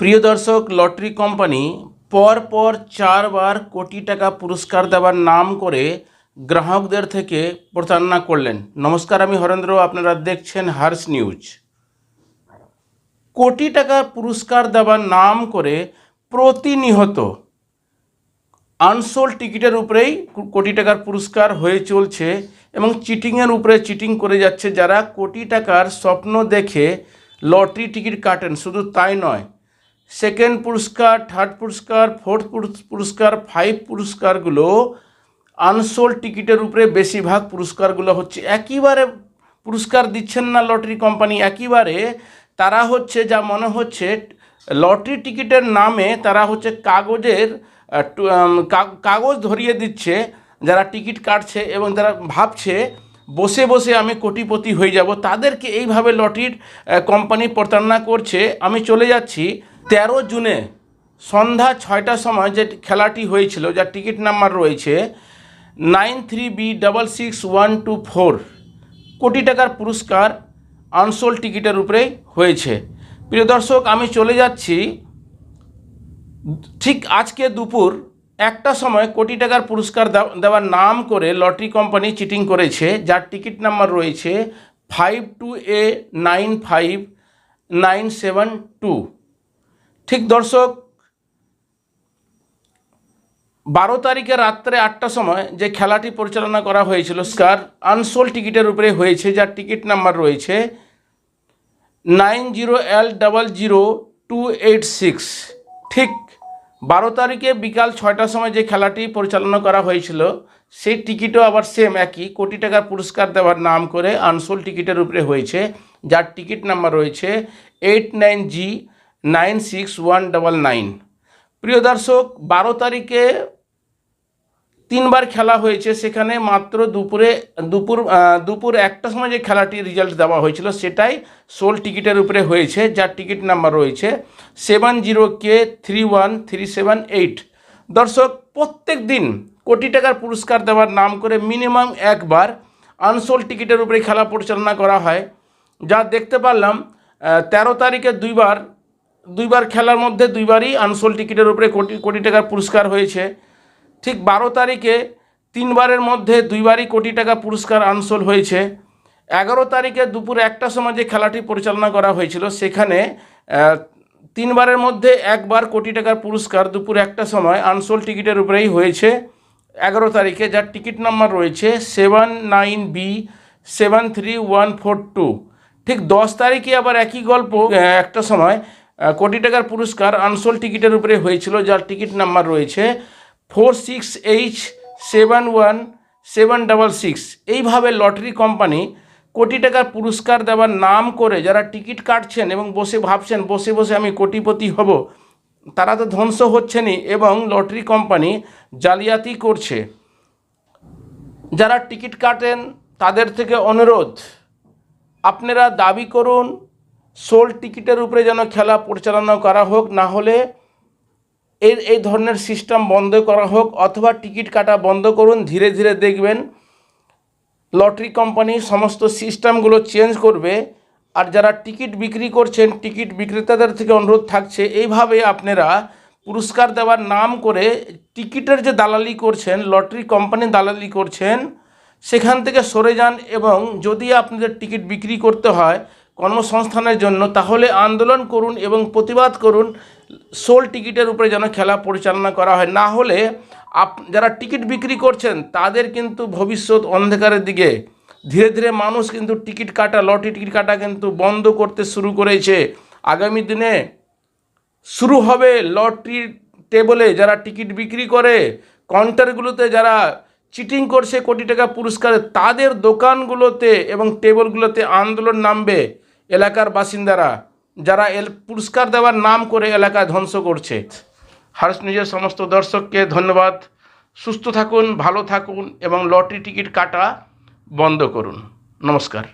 প্রিয় দর্শক, lottery company পর পর চারবার কোটি টাকা পুরস্কার দেওয়ার নাম করে গ্রাহকদের থেকে প্রতারণা করলেন। নমস্কার, আমি হরেন্দ্র, আপনারা দেখছেন হার্স নিউজ। কোটি টাকা পুরস্কার দেওয়ার নাম করে প্রতিনিহত আনসোল্ড টিকিটের উপরেই কোটি টাকার পুরস্কার হয়ে চলছে এবং চিটিংয়ের উপরে চিটিং করে যাচ্ছে যারা কোটি টাকার স্বপ্ন দেখে লটারি টিকিট কাটেন। শুধু তাই নয় সেকেন্ড পুরস্কার থার্ড পুরস্কার ফোর্থ পুরস্কার ফাইভ পুরস্কারগুলো আনসোল্ড টিকিটের উপরে বেশিরভাগ পুরস্কারগুলো হচ্ছে একইবারে পুরস্কার দিচ্ছেন না লটারি কোম্পানি একইবারে তারা হচ্ছে যা মনে হচ্ছে লটারি টিকিটের নামে তারা হচ্ছে কাগজের কাগজ ধরিয়ে দিচ্ছে, যারা টিকিট কাটছে এবং যারা ভাবছে, বসে বসে আমি কোটিপতি হয়ে যাব, তাদেরকে এইভাবে লটারির কোম্পানি প্রতারণা করছে। আমি চলে যাচ্ছি তেরো জুনে সন্ধ্যা ছয়টার সময় যে খেলাটি হয়েছিল, যার টিকিট নাম্বার রয়েছে nine three B double six one two four, কোটি টাকার পুরস্কার আনসোল টিকিটের উপরে হয়েছে। প্রিয় দর্শক, আমি চলে যাচ্ছি ঠিক আজকে দুপুর একটা সময় কোটি টাকার পুরস্কার দেও- দেওয়ার নাম করে লটারি কোম্পানি চিটিং করেছে, যার টিকিট নাম্বার রয়েছে five two A nine five nine seven two. ঠিক দর্শক, বারো তারিখে রাত্রে আটটার সময় যে খেলাটি পরিচালনা করা হয়েছিল স্কার আনসোল টিকিটের উপরে হয়েছে, যার টিকিট নাম্বার রয়েছে nine zero L double zero two eight six. ঠিক বারো তারিখে বিকাল ছয়টার সময় যে খেলাটি পরিচালনা করা হয়েছিল, সেই টিকিটও আবার সেম একই, কোটি টাকার পুরস্কার দেওয়ার নাম করে আনসোল টিকিটের উপরে হয়েছে, যার টিকিট নাম্বার রয়েছে eight nine G nine six one double nine. প্রিয় দর্শক, বারো তারিখে তিনবার খেলা হয়েছে সেখানে মাত্র দুপুরে, দুপুর দুপুর একটা সময় যে খেলাটির রেজাল্ট দেওয়া হয়েছিল সেটাই সোল টিকিটের উপরে হয়েছে, যার টিকিট নাম্বার রয়েছে seven zero K three one three seven eight দর্শক, প্রত্যেক দিন কোটি টাকার পুরস্কার দেওয়ার নাম করে মিনিমাম একবার আনসোল টিকিটের উপরে খেলা পরিচালনা করা হয়। যা দেখতে পারলাম তেরো তারিখে দুইবার দুইবার খেলার মধ্যে দুইবারই আনসোল টিকিটের উপরে কোটি কোটি টাকার পুরস্কার হয়েছে। ঠিক বারো তারিখে তিনবারের মধ্যে দুইবারই কোটি টাকা পুরস্কার আনসোল হয়েছে। এগারো তারিখে দুপুর একটার সময় যে খেলাটি পরিচালনা করা হয়েছিল। সেখানে তিনবারের মধ্যে একবার কোটি টাকার পুরস্কার দুপুর একটা সময় আনসোল টিকিটের উপরেই হয়েছে। এগারো তারিখে যার টিকিট নাম্বার রয়েছে seven nine B seven three one four two. ঠিক দশ তারিখে আবার একই গল্প একটা সময় কোটি টাকার পুরস্কার আনসোল টিকিটের উপরে হয়েছিল, যার টিকিট নাম্বার রয়েছে four six H seven one seven double six. এইভাবে লটারি কোম্পানি কোটি টাকার পুরস্কার দেওয়ার নাম করে যারা টিকিট কাটছেন এবং বসে ভাবছেন, বসে বসে আমি কোটিপতি হব, তারা তো ধ্বংস হচ্ছেনই এবং লটারি কোম্পানি জালিয়াতি করছে। যারা টিকিট কাটেন, তাদের থেকে অনুরোধ, আপনারা দাবি করুন সোল টিকিটের উপরে যেন খেলা পরিচালনা করা হোক, না হলে এর, এই ধরনের সিস্টেম বন্ধ করা হোক অথবা টিকিট কাটা বন্ধ করুন, ধীরে ধীরে দেখবেন লটারি কোম্পানি সমস্ত সিস্টেমগুলো চেঞ্জ করবে। আর যারা টিকিট বিক্রি করছেন, টিকিট বিক্রেতাদের থেকে অনুরোধ থাকছে, এইভাবে আপনারা পুরস্কার দেওয়ার নাম করে টিকিটের যে দালালি করছেন, লটারি কোম্পানি দালালি করছেন, সেখান থেকে সরে যান এবং যদি আপনাদের টিকিট বিক্রি করতে হয় কর্মসংস্থানের জন্য, তাহলে আন্দোলন করুন এবং প্রতিবাদ করুন, সোল টিকিটের উপরে যেন খেলা পরিচালনা করা হয়। না হলে আপ, যারা টিকিট বিক্রি করছেন, তাদের কিন্তু ভবিষ্যৎ অন্ধকারের দিকে। ধীরে ধীরে মানুষ কিন্তু টিকিট কাটা, লটারি টিকিট কাটা কিন্তু বন্ধ করতে শুরু করেছে। আগামী দিনে শুরু হবে লটারির টেবলে যারা টিকিট বিক্রি করে, কাউন্টারগুলোতে যারা চিটিং করছে কোটি টাকা পুরস্কারে, তাদের দোকানগুলোতে এবং টেবলগুলোতে আন্দোলন নামবে। এলাকার বাসিন্দারা, যারা এল পুরস্কার দেওয়ার নাম করে এলাকা ধ্বংস করছে। হার্স নিউজের সমস্ত দর্শককে ধন্যবাদ। সুস্থ থাকুন, ভালো থাকুন এবং লটারি টিকিট কাটা বন্ধ করুন। নমস্কার।